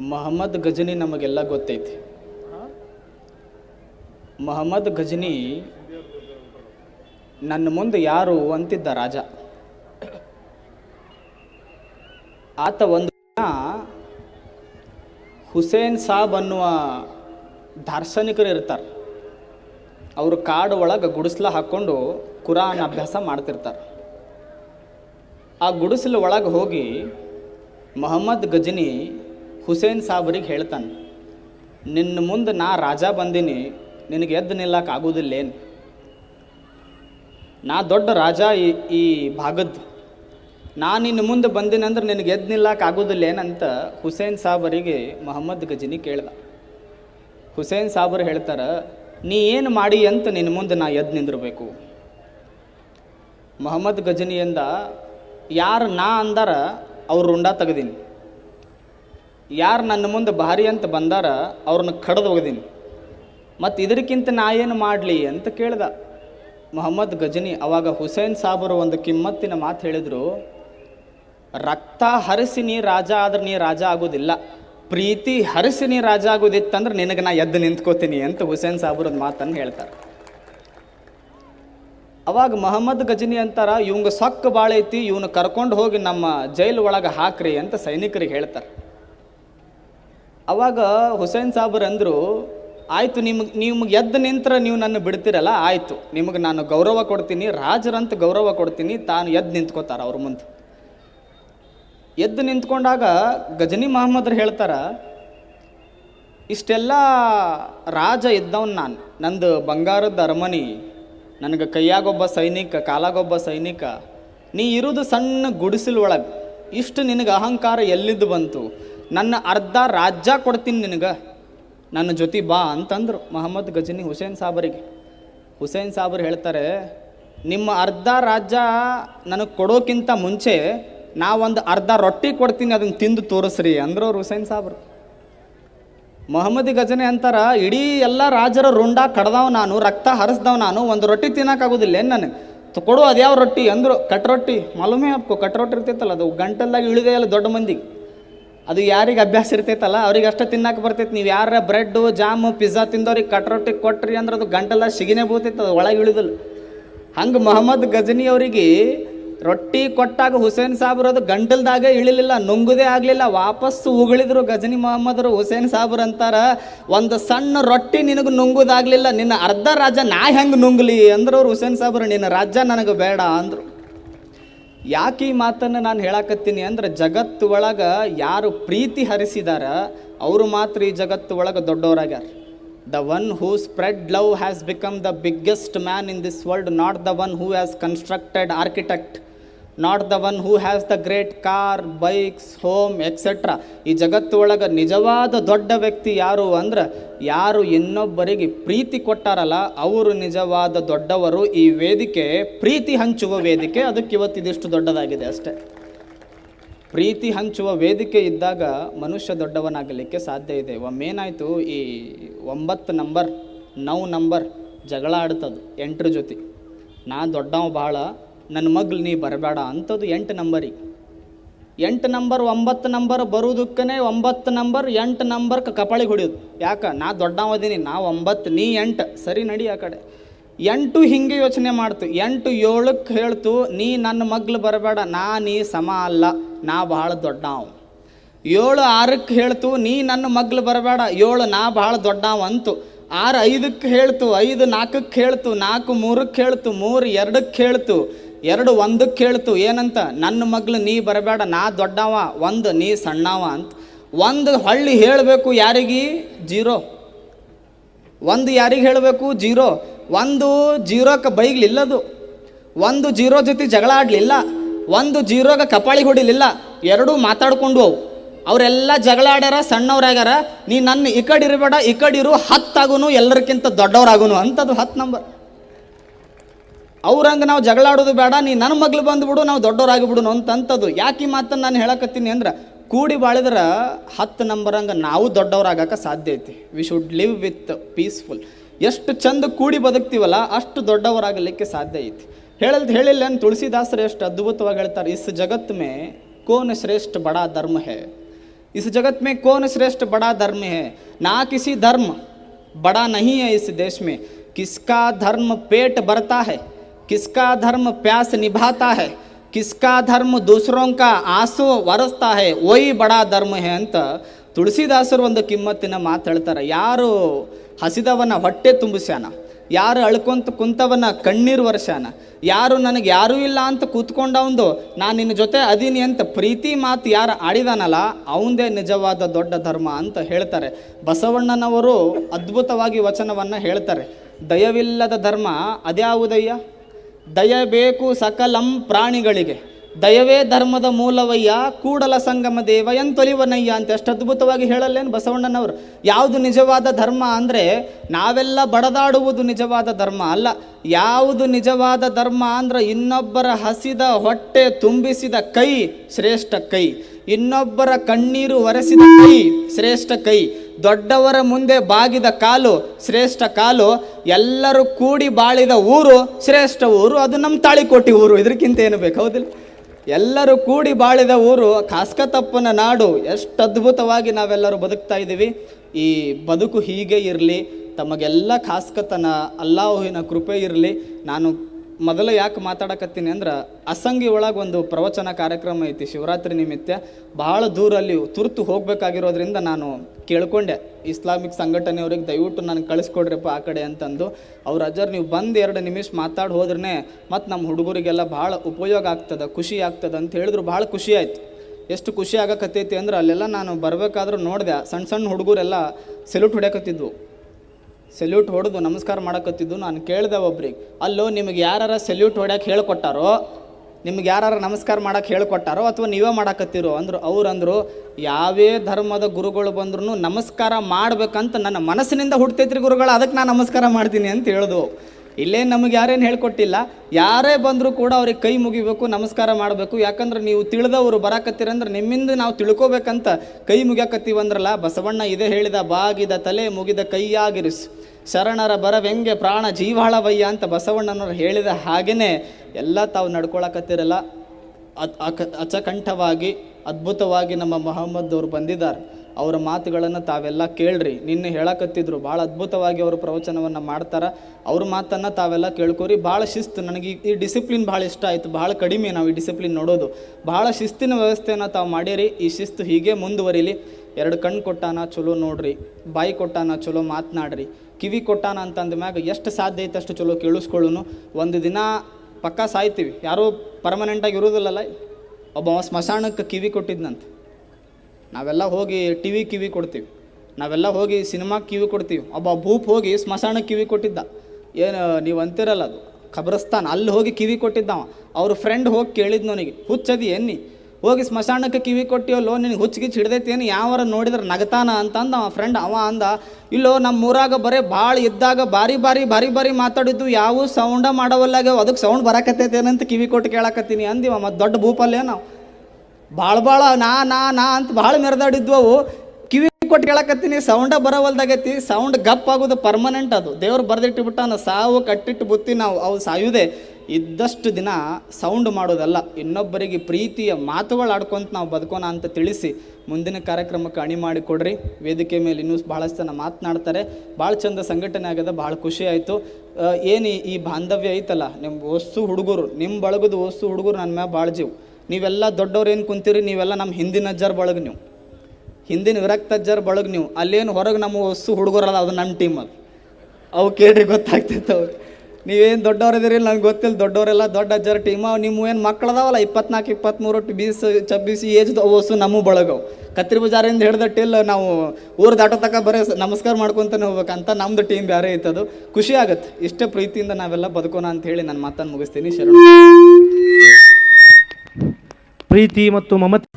ಮಹಮ್ಮದ್ ಗಜನಿ ನಮಗೆಲ್ಲ ಗೊತ್ತೈತಿ. ಮಹಮ್ಮದ್ ಗಜನಿ ನನ್ನ ಮುಂದೆ ಯಾರು ಅಂತಿದ್ದ ರಾಜ? ಆತ ಒಂದು ದಿನ ಹುಸೇನ್ ಸಾಬ್ ಅನ್ನುವ ದಾರ್ಶನಿಕರು ಇರ್ತಾರೆ. ಅವರು ಕಾಡು ಒಳಗೆ ಗುಡಿಸ್ಲ ಹಾಕ್ಕೊಂಡು ಕುರಾನ್ ಅಭ್ಯಾಸ ಮಾಡ್ತಿರ್ತಾರೆ. ಆ ಗುಡಿಸಲು ಒಳಗೆ ಹೋಗಿ ಮಹಮ್ಮದ್ ಗಜನಿ ಹುಸೇನ್ ಸಾಬ್ರಿಗೆ ಹೇಳ್ತಾನೆ, ನಿನ್ನ ಮುಂದೆ ನಾ ರಾಜ ಬಂದೀನಿ, ನಿನಗೆ ಎದ್ದು ನಿಲ್ಲಕ್ಕೆ ಆಗೋದಿಲ್ಲೇನು? ನಾ ದೊಡ್ಡ ರಾಜ ಈ ಈ ಭಾಗದ್ದು ನಾ ನಿನ್ನ ಮುಂದೆ ಬಂದೀನಿ ಅಂದ್ರೆ ನಿನಗೆ ಎದ್ದು ನಿಲ್ಲಕ್ಕೆ ಆಗೋದಿಲ್ಲೇನಂತ ಹುಸೇನ್ ಸಾಬರಿಗೆ ಮೊಹಮ್ಮದ್ ಗಜನಿ ಕೇಳ್ದ. ಹುಸೇನ್ ಸಾಬರು ಹೇಳ್ತಾರೆ, ನೀ ಏನು ಮಾಡಿ ಅಂತ ನಿನ್ನ ಮುಂದೆ ನಾ ಎದ್ದು ನಿಂದಿರಬೇಕು? ಮೊಹಮ್ಮದ್ ಗಜನಿಯಿಂದ, ಯಾರು ನಾ ಅಂದಾರ, ಅವ್ರು ರುಂಡ ತೆಗ್ದೀನಿ. ಯಾರು ನನ್ನ ಮುಂದೆ ಭಾರಿ ಅಂತ ಬಂದಾರ, ಅವ್ರನ್ನ ಕಡ್ದು ಒಗ್ದೀನಿ ಮತ್ತು ಇದಕ್ಕಿಂತ ನಾ ಏನು ಮಾಡಲಿ ಅಂತ ಕೇಳ್ದ. ಮೊಹಮ್ಮದ್ ಗಜನಿ ಅವಾಗ ಹುಸೇನ್ ಸಾಬರು ಒಂದು ಕಿಮ್ಮತ್ತಿನ ಮಾತು ಹೇಳಿದರು, ರಕ್ತ ಹರಿಸಿ ನೀ ರಾಜ ಆದ್ರೆ ನೀ ರಾಜ ಆಗೋದಿಲ್ಲ. ಪ್ರೀತಿ ಹರಿಸಿ ನೀ ರಾಜ ಆಗೋದಿತ್ತಂದ್ರೆ ನಿನಗೆ ನಾ ಎದ್ದು ನಿಂತ್ಕೋತೀನಿ ಅಂತ ಹುಸೇನ್ ಸಾಬರದ ಮಾತನ್ನು ಹೇಳ್ತಾರೆ. ಅವಾಗ ಮೊಹಮ್ಮದ್ ಗಜನಿ ಅಂತಾರ, ಇವಂಗೆ ಸೊಕ್ಕ ಭಾಳ ಐತಿ ಇವನು ಕರ್ಕೊಂಡು ಹೋಗಿ ನಮ್ಮ ಜೈಲು ಒಳಗೆ ಹಾಕ್ರಿ ಅಂತ ಸೈನಿಕರಿಗೆ ಹೇಳ್ತಾರೆ. ಅವಾಗ ಹುಸೇನ್ ಸಾಬರ್ ಅಂದರು ಆಯಿತು, ನಿಮಗೆ, ನಿಮ್ಗೆ ಎದ್ದು ನಿಂತ್ರ ನೀವು ನನ್ನ ಬಿಡ್ತೀರಲ್ಲ, ಆಯಿತು. ನಿಮಗೆ ನಾನು ಗೌರವ ಕೊಡ್ತೀನಿ, ರಾಜರಂತ ಗೌರವ ಕೊಡ್ತೀನಿ, ತಾನು ಎದ್ದು ನಿಂತ್ಕೋತಾರೆ ಅವ್ರ ಮುಂದೆ. ಎದ್ದು ನಿಂತ್ಕೊಂಡಾಗ ಗಜನಿ ಮಹಮ್ಮದ್ರು ಹೇಳ್ತಾರೆ, ಇಷ್ಟೆಲ್ಲ ರಾಜ ಇದ್ದವನು ನಾನು. ನಂದು ಬಂಗಾರದ ಅರಮನಿ, ನನಗೆ ಕೈಯಾಗೊಬ್ಬ ಸೈನಿಕ, ಕಾಲಾಗೊಬ್ಬ ಸೈನಿಕ. ನೀ ಇರೋದು ಸಣ್ಣ ಗುಡಿಸಲು ಒಳಗೆ. ಇಷ್ಟು ನಿನಗೆ ಅಹಂಕಾರ ಎಲ್ಲಿದ್ದು ಬಂತು? ನನ್ನ ಅರ್ಧ ರಾಜ್ಯ ಕೊಡ್ತೀನಿ ನಿನಗೆ. ನನ್ನ ಜೊತೆ ಬಾ ಅಂತಂದರು ಮೊಹಮ್ಮದ್ ಗಜನಿ ಹುಸೇನ್ ಸಾಬರಿಗೆ. ಹುಸೇನ್ ಸಾಬರು ಹೇಳ್ತಾರೆ, ನಿಮ್ಮ ಅರ್ಧ ರಾಜ್ಯ ನನಗೆ ಕೊಡೋಕ್ಕಿಂತ ಮುಂಚೆ ನಾವೊಂದು ಅರ್ಧ ರೊಟ್ಟಿ ಕೊಡ್ತೀನಿ ಅದನ್ನು ತಿಂದು ತೋರಿಸ್ರಿ ಅಂದರು ಅವ್ರು ಹುಸೇನ್ ಸಾಬರು. ಮೊಹಮ್ಮದ್ ಗಜನೆ ಅಂತಾರ, ಇಡೀ ಎಲ್ಲ ರಾಜರ ರುಂಡ ಕಡ್ದವ್ ನಾನು, ರಕ್ತ ಹರಿಸ್ದವ್ ನಾನು, ಒಂದು ರೊಟ್ಟಿ ತಿನ್ನೋಕ್ಕಾಗೋದಿಲ್ಲ ಏನು ನನಗೆ? ಕೊಡು ಅದ್ಯಾವ ರೊಟ್ಟಿ ಅಂದರು, ಕಟ್ ರೊಟ್ಟಿ, ಮಾಲೂಮೇ ಹಾಕೋ ಕಟ್ ರೊಟ್ಟಿ ಇರ್ತೈತಲ್ಲ ಅದು ಗಂಟಲ್ದಾಗ ಇಳಿದೆ ಅಲ್ಲ ದೊಡ್ಡ ಮಂದಿಗೆ. ಅದು ಯಾರಿಗೆ ಅಭ್ಯಾಸ ಇರ್ತೈತಲ್ಲ, ಅವ್ರಿಗೆ ಅಷ್ಟೇ ತಿನ್ನಕ್ಕೆ ಬರ್ತೈತೆ. ನೀವು ಯಾರ ಬ್ರೆಡ್ಡು, ಜಾಮು, ಪಿಜ್ಜಾ ತಿಂದವ್ರಿಗೆ ಕಟ್ ಕೊಟ್ರಿ ಅಂದ್ರೆ ಅದು ಗಂಟೆಲ್ಲ ಸಿಗಿನೇ ಬೂತೈತೆ ಅದು ಒಳಗೆ ಇಳಿದಲ್ಲ. ಹಂಗೆ ಮೊಹಮ್ಮದ್ ಗಜನಿ ಅವರಿಗೆ ರೊಟ್ಟಿ ಕೊಟ್ಟಾಗ ಹುಸೇನ್ ಸಾಬ್ರು ಅದು ಗಂಟಲ್ದಾಗ ಇಳಿಲಿಲ್ಲ, ನುಂಗುದೇ ಆಗಲಿಲ್ಲ. ವಾಪಸ್ಸು ಉಗುಳಿದ್ರು ಗಜನಿ ಮೊಹಮ್ಮದ್ರು, ಹುಸೇನ್ ಸಾಬ್ರು ಅಂತಾರ, ಒಂದು ಸಣ್ಣ ರೊಟ್ಟಿ ನಿನಗೆ ನುಂಗುದಾಗಲಿಲ್ಲ, ನಿನ್ನ ಅರ್ಧ ರಾಜ್ಯ ನಾ ಹೆಂಗೆ ನುಂಗ್ಲಿ? ಅಂದ್ರೆ ಅವ್ರು ಹುಸೇನ್ ಸಾಬ್ರು, ನಿನ್ನ ರಾಜ್ಯ ನನಗೆ ಬೇಡ ಅಂದರು. ಯಾಕೆ ಈ ಮಾತನ್ನು ನಾನು ಹೇಳಕತ್ತೀನಿ ಅಂದ್ರೆ ಜಗತ್ತು ಒಳಗೆ ಯಾರು ಪ್ರೀತಿ ಹರಿಸಿದಾರ, ಅವರು ಮಾತ್ರ ಈ ಜಗತ್ತು ಒಳಗೆ ದೊಡ್ಡವರಾಗ್ಯಾರ. The one who spread love has become the biggest man in this world not the one who has constructed architect not the one who has the great car bikes home etcetera ಈ ಜಗತ್ತು ಒಳಗೆ ನಿಜವಾದ ದೊಡ್ಡ ವ್ಯಕ್ತಿ ಯಾರು ಅಂದ್ರೆ, ಯಾರು ಇನ್ನೊಬ್ಬರಿಗೆ ಪ್ರೀತಿ ಕೊಟ್ಟಾರಲ್ಲ, ಅವರು ನಿಜವಾದ ದೊಡ್ಡವರು. ಈ ವೇದಿಕೆ ಪ್ರೀತಿ ಹಂಚುವ ವೇದಿಕೆ, ಅದಕ್ಕೆ ಇವತ್ತಿದಿಷ್ಟು ದೊಡ್ಡದಾಗಿದೆ ಅಷ್ಟೇ. ಪ್ರೀತಿ ಹಂಚುವ ವೇದಿಕೆ ಇದ್ದಾಗ ಮನುಷ್ಯ ದೊಡ್ಡವನಾಗಲಿಕ್ಕೆ ಸಾಧ್ಯ ಇದೆ. ಒಮ್ಮೇನಾಯಿತು ಈ ಒಂಬತ್ತು ನಂಬರ್, ನೌ ನಂಬರ್ ಜಗಳ ಆಡ್ತದು, ಎಂಟ್ರ ಜೊತೆ. ನಾ ದೊಡ್ಡವ ಭಾಳ ನನ್ನ ಮಗ್ಳು ನೀ ಬರಬೇಡ ಅಂಥದ್ದು ಎಂಟು ನಂಬರಿಗೆ ಎಂಟು ನಂಬರ್ ಒಂಬತ್ತು ನಂಬರ್ ಬರುವುದಕ್ಕೇ ಒಂಬತ್ತು ನಂಬರ್ ಎಂಟು ನಂಬರ್ಗೆ ಕಪಾಳಿಗೆ ಹೊಡಿಯೋದು. ಯಾಕೆ? ನಾ ದೊಡ್ಡವದೀನಿ ನಾ ಒಂಬತ್ತು, ನೀ ಎಂಟು. ಸರಿ ನಡಿ ಆ ಕಡೆ. ಎಂಟು ಹಿಂಗೆ ಯೋಚನೆ ಮಾಡ್ತು. ಎಂಟು ಏಳಕ್ಕೆ ಹೇಳ್ತು, ನೀ ನನ್ನ ಮಗ್ಳು ಬರಬೇಡ, ನಾ ನೀ ಸಮ ಅಲ್ಲ, ನಾ ಭಾಳ ದೊಡ್ಡವ. ಏಳು ಆರಕ್ಕೆ ಹೇಳ್ತು, ನೀ ನನ್ನ ಮಗ್ಳು ಬರಬೇಡ, ಏಳು ನಾ ಭಾಳ ದೊಡ್ಡವ ಅಂತು. ಆರು ಐದಕ್ಕೆ ಹೇಳ್ತು, ಐದು ನಾಲ್ಕಕ್ಕೆ ಹೇಳ್ತು ನಾಲ್ಕು ಮೂರಕ್ಕೆ ಹೇಳ್ತು, ಮೂರು ಎರಡಕ್ಕೆ ಹೇಳ್ತು. ಎರಡು ಒಂದಕ್ಕೆ ಹೇಳ್ತು ಏನಂತ? ನನ್ನ ಮಗ್ಳು, ನೀ ಬರಬೇಡ, ನಾ ದೊಡ್ಡವ, ಒಂದು ನೀ ಸಣ್ಣವ ಅಂತ. ಒಂದು ಹಳ್ಳಿ ಹೇಳಬೇಕು ಯಾರಿಗೆ? ಜೀರೋ. ಒಂದು ಯಾರಿಗೆ ಹೇಳಬೇಕು? ಜೀರೋ. ಒಂದು ಜೀರೋಕ್ಕೆ ಬೈಗ್ಲಿಲ್ಲದು. ಒಂದು ಜೀರೋ ಜೊತೆ ಜಗಳ ಆಡಲಿಲ್ಲ. ಒಂದು ಜೀರೋಗೆ ಕಪಾಳಿ ಹೊಡಿಲಿಲ್ಲ. ಎರಡೂ ಮಾತಾಡ್ಕೊಂಡು ಅವು ಅವರೆಲ್ಲ ಜಗಳ ಆಡ್ಯಾರ ಸಣ್ಣವ್ರಾಗ್ಯಾರ ನೀ ನನ್ನ ಈ ಕಡೆ ಇರಬೇಡ, ಈ ಕಡೆ ಇರು, ಹತ್ತಾಗುನು ಎಲ್ಲರಿಗಿಂತ ದೊಡ್ಡವರಾಗುನು ಅಂತದು ಹತ್ತು ನಂಬರ್ ಅವ್ರಂಗೆ ನಾವು ಜಗಳಾಡೋದು ಬೇಡ, ನೀ ನನ್ನ ಮಗ್ಳು ಬಂದುಬಿಡು ನಾವು ದೊಡ್ಡವರಾಗಿಬಿಡು ಅಂತಂಥದ್ದು ಯಾಕೆ ಈ ಮಾತನ್ನು ನಾನು ಹೇಳಕತ್ತೀನಿ ಅಂದ್ರೆ, ಕೂಡಿ ಬಾಳಿದ್ರೆ ಹತ್ತು ನಂಬರಂಗೆ ನಾವು ದೊಡ್ಡವರಾಗಕ್ಕೆ ಸಾಧ್ಯ ಐತಿ. We should live with peaceful ಎಷ್ಟು ಚಂದ ಕೂಡಿ ಬದುಕ್ತೀವಲ್ಲ, ಅಷ್ಟು ದೊಡ್ಡವರಾಗಲಿಕ್ಕೆ ಸಾಧ್ಯ ಐತಿ. ಹೇಳಲ್, ಹೇಳಿಲ್ಲ ತುಳಸಿದಾಸರು ಎಷ್ಟು ಅದ್ಭುತವಾಗಿ ಹೇಳ್ತಾರೆ, ಇಸ್ ಜಗತ್ ಮೇ ಕೋನ್ ಶ್ರೇಷ್ಠ ಬಡಾ ಧರ್ಮ ಹೇ. ಇಸ್ ಜಗತ್ ಮೇ ಕೋನ್ ಶ್ರೇಷ್ಠ ಬಡಾ ಧರ್ಮ ಹೇ. ನಾ ಕಿಸಿ ಧರ್ಮ, ಬಡಾ ನಹಿ ಹೇ ಇಸ್ ದೇಶ ಮೇ. ಕಿಸ್ಕಾ ಧರ್ಮ ಪೇಟ್ ಬರ್ತಾ ಹೇ. किसका धर्म प्यास निभाता है किसका धर्म दूसरों का आंसू वरसता है वही बड़ा ಧರ್ಮ है ಅಂತ ತುಳಸಿದಾಸರು ಒಂದು ಕಿಮ್ಮತ್ತಿನ ಮಾತು ಹೇಳ್ತಾರೆ ಯಾರು ಹಸಿದವನ ಹೊಟ್ಟೆ ತುಂಬಿಸ್ಯಾನ ಯಾರು ಅಳ್ಕೊಂತ ಕುಂತವನ ಕಣ್ಣೀರು ವರ್ಷಾನ ಯಾರು ನನಗೆ ಯಾರೂ ಇಲ್ಲ ಅಂತ ಕೂತ್ಕೊಂಡವಂದು ನಾನು ನಿನ್ನ ಜೊತೆ ಅದೀನಿ ಅಂತ ಪ್ರೀತಿ ಮಾತು ಯಾರು ಆಡಿದಾನಲ್ಲ ಅವಂದೇ ನಿಜವಾದ ದೊಡ್ಡ ಧರ್ಮ ಅಂತ ಹೇಳ್ತಾರೆ ಬಸವಣ್ಣನವರು ಅದ್ಭುತವಾಗಿ ವಚನವನ್ನು ಹೇಳ್ತಾರೆ ದಯವಿಲ್ಲದ ಧರ್ಮ ಅದ್ಯಾವುದಯ್ಯ ದಯ ಬೇಕು ಸಕಲಂ ಪ್ರಾಣಿಗಳಿಗೆ. ದಯವೇ ಧರ್ಮದ ಮೂಲವಯ್ಯ, ಕೂಡಲ ಸಂಗಮ ದೇವ ಎಂತೊಲಿವನಯ್ಯ ಅಂತ ಎಷ್ಟು ಅದ್ಭುತವಾಗಿ ಹೇಳಲ್ಲೇನು ಬಸವಣ್ಣನವರು. ಯಾವುದು ನಿಜವಾದ ಧರ್ಮ ಅಂದರೆ ನಾವೆಲ್ಲ ಬಡದಾಡುವುದು ನಿಜವಾದ ಧರ್ಮ ಅಲ್ಲ. ಯಾವುದು ನಿಜವಾದ ಧರ್ಮ ಅಂದ್ರೆ ಇನ್ನೊಬ್ಬರ ಹಸಿದ ಹೊಟ್ಟೆ ತುಂಬಿಸಿದ ಕೈ ಶ್ರೇಷ್ಠ ಕೈ. ಇನ್ನೊಬ್ಬರ ಕಣ್ಣೀರು ಒರೆಸಿದ ಕೈ ಶ್ರೇಷ್ಠ ಕೈ. ದೊಡ್ಡವರ ಮುಂದೆ ಬಾಗಿದ ಕಾಲು ಶ್ರೇಷ್ಠ ಕಾಲು. ಎಲ್ಲರೂ ಕೂಡಿ ಬಾಳಿದ ಊರು, ಶ್ರೇಷ್ಠ ಊರು, ಅದು ನಮ್ಮ ತಾಳಿಕೋಟಿ ಊರು. ಇದಕ್ಕಿಂತ ಏನು ಬೇಕು? ಹೌದಿಲ್ಲ? ಎಲ್ಲರೂ ಕೂಡಿ ಬಾಳಿದ ಊರು, ಕಾಸ್ಕತಪ್ಪನ ನಾಡು, ಎಷ್ಟು ಅದ್ಭುತವಾಗಿ ನಾವೆಲ್ಲರೂ ಬದುಕ್ತಾ ಇದ್ದೀವಿ. ಈ ಬದುಕು ಹೀಗೆ ಇರಲಿ, ತಮಗೆಲ್ಲ ಖಾಸ್ಕತನ ಅಲ್ಲಾಹುವಿನ ಕೃಪೆ ಇರಲಿ. ನಾನು ಮೊದಲು ಯಾಕೆ ಮಾತಾಡಕತ್ತೀನಿ ಅಂದ್ರೆ ಅಸಂಗಿ ಒಳಗೆ ಒಂದು ಪ್ರವಚನ ಕಾರ್ಯಕ್ರಮ ಐತಿ ಶಿವರಾತ್ರಿ ನಿಮಿತ್ತ. ಭಾಳ ದೂರ ಅಲ್ಲಿ ತುರ್ತು ಹೋಗಬೇಕಾಗಿರೋದ್ರಿಂದ ನಾನು ಕೇಳ್ಕೊಂಡೆ. ಇಸ್ಲಾಮಿಕ್ ಸಂಘಟನೆಯವ್ರಿಗೆ ದಯವಿಟ್ಟು ನಾನು ಕಳಿಸ್ಕೊಡ್ರಿಪ್ಪ ಆ ಕಡೆ ಅಂತಂದು. ಅವ್ರ ಅಜ್ಜರ್ ನೀವು ಬಂದು ಎರಡು ನಿಮಿಷ ಮಾತಾಡಿ ಹೋದ್ರೇ ಮತ್ತು ನಮ್ಮ ಹುಡುಗರಿಗೆಲ್ಲ ಭಾಳ ಉಪಯೋಗ ಆಗ್ತದೆ, ಖುಷಿ ಆಗ್ತದೆ ಅಂತ ಹೇಳಿದ್ರು ಭಾಳ ಖುಷಿ ಆಯ್ತು. ಎಷ್ಟು ಖುಷಿ ಆಗಕತ್ತೈತಿ ಅಂದ್ರೆ ಅಲ್ಲೆಲ್ಲ ನಾನು ಬರಬೇಕಾದ್ರೂ ನೋಡಿದೆ. ಸಣ್ಣ ಸಣ್ಣ ಹುಡುಗರೆಲ್ಲ ಸೆಲ್ಯೂಟ್ ಹೊಡ್ಯಾಕತ್ತಿದ್ವು. ಸೆಲ್ಯೂಟ್ ಹೊಡೆದು ನಮಸ್ಕಾರ ಮಾಡಕತ್ತಿದ್ದು ನಾನು ಕೇಳಿದೆ ಒಬ್ರಿಗೆ. ಅಲ್ಲೋ, ನಿಮಗೆ ಯಾರು ಸೆಲ್ಯೂಟ್ ಹೊಡ್ಯಾಕೆ ಹೇಳ್ಕೊಟ್ಟಾರೋ, ನಿಮ್ಗೆ ಯಾರು ನಮಸ್ಕಾರ ಮಾಡಕ್ಕೆ ಹೇಳ್ಕೊಟ್ಟಾರೋ ಅಥವಾ ನೀವೇ ಮಾಡಕತ್ತೀರೋ ಅಂದರು, ಅವ್ರು ಯಾವೇ ಧರ್ಮದ ಗುರುಗಳು ಬಂದ್ರೂ ನಮಸ್ಕಾರ ಮಾಡ್ಬೇಕಂತ ನನ್ನ ಮನಸ್ಸಿನಿಂದ ಹುಡ್ತೈತ್ರಿ ಗುರುಗಳು, ಅದಕ್ಕೆ ನಾನು ನಮಸ್ಕಾರ ಮಾಡ್ತೀನಿ ಅಂತ ಹೇಳಿದ್ವು ಇಲ್ಲೇ ನಮಗೆ ಯಾರೇನು ಹೇಳ್ಕೊಟ್ಟಿಲ್ಲ. ಯಾರೇ ಬಂದರೂ ಕೂಡ ಅವ್ರಿಗೆ ಕೈ ಮುಗಿಬೇಕು, ನಮಸ್ಕಾರ ಮಾಡಬೇಕು. ಯಾಕಂದ್ರೆ ನೀವು ತಿಳಿದವರು ಬರಾಕತ್ತೀರಂದ್ರೆ ನಿಮ್ಮಿಂದ ನಾವು ತಿಳ್ಕೊಬೇಕಂತ ಕೈ ಮುಗಿಯಾಕತ್ತೀವಂದ್ರಲ್ಲ, ಬಸವಣ್ಣ ಇದೇ ಹೇಳಿದ, ಬಾಗಿದ ತಲೆ ಮುಗಿದ ಕೈಯಾಗಿರಿಸು. ಶರಣರ ಬರವೆಂಗೆ ಪ್ರಾಣ ಜೀವಾಳವಯ್ಯ ಅಂತ ಬಸವಣ್ಣನವ್ರು ಹೇಳಿದ ಹಾಗೇ ಎಲ್ಲ ತಾವು ನಡ್ಕೊಳಕತ್ತಿರಲ್ಲ. ಅಚಕಂಠವಾಗಿ, ಅದ್ಭುತವಾಗಿ ನಮ್ಮ ಮೊಹಮ್ಮದ್ ಅವರು ಬಂದಿದ್ದಾರೆ. ಅವರ ಮಾತುಗಳನ್ನು ತಾವೆಲ್ಲ ಕೇಳ್ರಿ. ನಿನ್ನೆ ಹೇಳಕತ್ತಿದ್ರು, ಭಾಳ ಅದ್ಭುತವಾಗಿ ಅವರು ಪ್ರವಚನವನ್ನು ಮಾಡ್ತಾರೆ. ಅವ್ರ ಮಾತನ್ನು ತಾವೆಲ್ಲ ಕೇಳ್ಕೊರಿ. ಭಾಳ ಶಿಸ್ತು, ನನಗೆ ಈ ಡಿಸಿಪ್ಲಿನ್ ಭಾಳ ಇಷ್ಟ ಆಯಿತು. ಭಾಳ ಕಡಿಮೆ ನಾವು ಈ ಡಿಸಿಪ್ಲಿನ್ ನೋಡೋದು. ಭಾಳ ಶಿಸ್ತಿನ ವ್ಯವಸ್ಥೆಯನ್ನು ತಾವು ಮಾಡಿರಿ. ಈ ಶಿಸ್ತು ಹೀಗೆ ಮುಂದುವರಿಲಿ. ಎರಡು ಕಣ್ಣು ಕೊಟ್ಟಾನ, ಚಲೋ ನೋಡ್ರಿ. ಬಾಯಿ ಕೊಟ್ಟಾನ, ಚಲೋ ಮಾತನಾಡ್ರಿ. ಕಿವಿ ಕೊಟ್ಟಾನ ಅಂತಂದ ಮ್ಯಾಗ ಎಷ್ಟು ಸಾಧ್ಯ ಐತೆ ಅಷ್ಟು ಚಲೋ ಕೇಳಿಸ್ಕೊಳ್ಳೋನು. ಒಂದು ದಿನ ಪಕ್ಕಾ ಸಾಯ್ತೀವಿ. ಯಾರೂ ಪರ್ಮನೆಂಟಾಗಿ ಇರೋದಿಲ್ಲಲ್ಲ. ಒಬ್ಬ ಸ್ಮಶಾನಕ್ಕೆ ಕಿವಿ ಕೊಟ್ಟಿದ್ನಂತ. ನಾವೆಲ್ಲ ಹೋಗಿ ಟಿ ವಿ ಕಿವಿ ಕೊಡ್ತೀವಿ. ನಾವೆಲ್ಲ ಹೋಗಿ ಸಿನಿಮಾಗೆ ಕಿವಿ ಕೊಡ್ತೀವಿ. ಒಬ್ಬ ಭೂಪ್ ಹೋಗಿ ಸ್ಮಶಾನಕ್ಕೆ ಕಿವಿ ಕೊಟ್ಟಿದ್ದ. ಏನು, ನೀವು ಅಂತಿರಲ್ಲ ಅದು. ಖಬ್ರಸ್ತಾನ್. ಅಲ್ಲಿ ಹೋಗಿ ಕಿವಿ ಕೊಟ್ಟಿದ್ದವ. ಅವ್ರ ಫ್ರೆಂಡ್ ಹೋಗಿ ಕೇಳಿದ್ನವನಿಗೆ ಹುಚ್ಚದಿ ಎನ್ನಿ? ಹೋಗಿ ಸ್ಮಶಾನಕ್ಕೆ ಕಿವಿ ಕೊಟ್ಟಿಯಲ್ಲೋ ನಿನಗೆ ಹುಚ್ಚಿಗಿಚ್ಚು ಹಿಡ್ದೈತೇನು? ಯಾವರ ನೋಡಿದ್ರೆ ನಗತಾನ ಅಂತಂದು ಅವ ಫ್ರೆಂಡ್ ಅವ ಅಂದ. ಇಲ್ಲೋ ನಮ್ಮ ಊರಾಗ ಬರೀ ಭಾಳ ಇದ್ದಾಗ ಬಾರಿ ಬಾರಿ ಬಾರಿ ಬಾರಿ ಮಾತಾಡಿದ್ದು, ಯಾವ ಸೌಂಡ ಮಾಡೋವಲ್ಲಾಗ ಅದಕ್ಕೆ ಸೌಂಡ್ ಬರಾಕತ್ತೈತೇನಂತ ಕಿವಿ ಕೊಟ್ಟು ಕೇಳಕತ್ತೀನಿ ಅಂದಿವ. ಮತ್ತು ದೊಡ್ಡ ಭೂಪಲ್ಲೇ ನಾವು ಭಾಳ ಭಾಳ ನಾ ನಾ ನಾ ಅಂತ ಭಾಳ ಮೆರೆದಾಡಿದ್ವು ಅವು. ಕಿವಿ ಕೊಟ್ಟು ಕೇಳಕತ್ತೀನಿ ಸೌಂಡ ಬರವಲ್ದಾಗೈತಿ. ಸೌಂಡ್ ಗಪ್ ಆಗೋದು ಪರ್ಮನೆಂಟ್ ಅದು. ದೇವ್ರು ಬರೆದಿಟ್ಟು ಬಿಟ್ಟಾನ ಸಾವು ಕಟ್ಟಿಟ್ಟು ಬುತ್ತಿ ನಾವು, ಅವು ಸಾಯುವುದೇ. ಇದ್ದಷ್ಟು ದಿನ ಸೌಂಡ್ ಮಾಡೋದಲ್ಲ. ಇನ್ನೊಬ್ಬರಿಗೆ ಪ್ರೀತಿಯ ಮಾತುಗಳು ಆಡ್ಕೊಂತ ನಾವು ಬದುಕೋಣ ಅಂತ ತಿಳಿಸಿ ಮುಂದಿನ ಕಾರ್ಯಕ್ರಮಕ್ಕೆ ಅಣಿ ಮಾಡಿ ಕೊಡ್ರಿ. ವೇದಿಕೆ ಮೇಲೆ ಇನ್ನೂ ಭಾಳಷ್ಟು ಜನ ಮಾತನಾಡ್ತಾರೆ. ಭಾಳ ಚಂದ ಸಂಘಟನೆ ಆಗ್ಯದ ಭಾಳ ಖುಷಿ ಆಯಿತು. ಏನು ಈ- ಬಾಂಧವ್ಯ ಐತಲ್ಲ ನಿಮ್ಮ ಹೊಸ್ಸು ಹುಡುಗರು ನಿಮ್ಮ ಬಳಗದ ಹೊಸ್ಸು ಹುಡುಗರು ನನ್ನ ಮ್ಯಾಲ ಭಾಳ ಜೀವ. ನೀವೆಲ್ಲ ದೊಡ್ಡವ್ರು ಏನು ಕುಂತೀರಿ? ನೀವೆಲ್ಲ ನಮ್ಮ ಹಿಂದಿನ ಅಜ್ಜರ್ ಬಳಗ ನೀವು. ಹಿಂದಿನ ವಿರಕ್ತ ಅಜ್ಜರ್ ಬಳಗ ನೀವು. ಅಲ್ಲೇನು ಹೊರಗೆ ನಮ್ಮ ಹೊಸ್ಸು ಹುಡುಗರಲ್ಲ, ಅದು ನಮ್ಮ ಟೀಮ್ ಅದು. ಅವು ಕೇಳ್ರಿ, ಗೊತ್ತಾಗ್ತಿತ್ತು ಅವ್ರು ನೀವೇನು ದೊಡ್ಡವರಿದ್ದೀರಿ ನನಗೆ ಗೊತ್ತಿಲ್ಲ. ದೊಡ್ಡವರೆಲ್ಲ ದೊಡ್ಡ ಅಜ್ಜರ ಟೀಮ್ ನಿಮ್ಮ ಏನು ಮಕ್ಕಳದಾವಲ್ಲ ಇಪ್ಪತ್ನಾಲ್ಕು ಇಪ್ಪತ್ತ್ಮೂರು ಬೀಸ್ ಚಬ್ಬಿಸಿ ಏಜ್ ವಸ್ತು ನಮ್ಮ ಬಳಗವು. ಕತ್ರಿ ಬಜಾರಿಂದ ಹಿಡ್ದ ಟಿಲ್ ನಾವು ಊರು ದಾಟೋ ತಕ ಬರೀ ನಮಸ್ಕಾರ ಮಾಡ್ಕೊತಾನೆ ಹೋಗ್ಬೇಕಂತ ನಮ್ಮದು ಟೀಮ್ ಬೇರೆ ಇತ್ತದು. ಖುಷಿ ಆಗುತ್ತೆ. ಇಷ್ಟೇ ಪ್ರೀತಿಯಿಂದ ನಾವೆಲ್ಲ ಬದುಕೋಣ ಅಂತ ಹೇಳಿ ನನ್ನ ಮಾತನ್ನು ಮುಗಿಸ್ತೀನಿ. ಶರಣ. ಪ್ರೀತಿ ಮತ್ತು ಮಮತೆ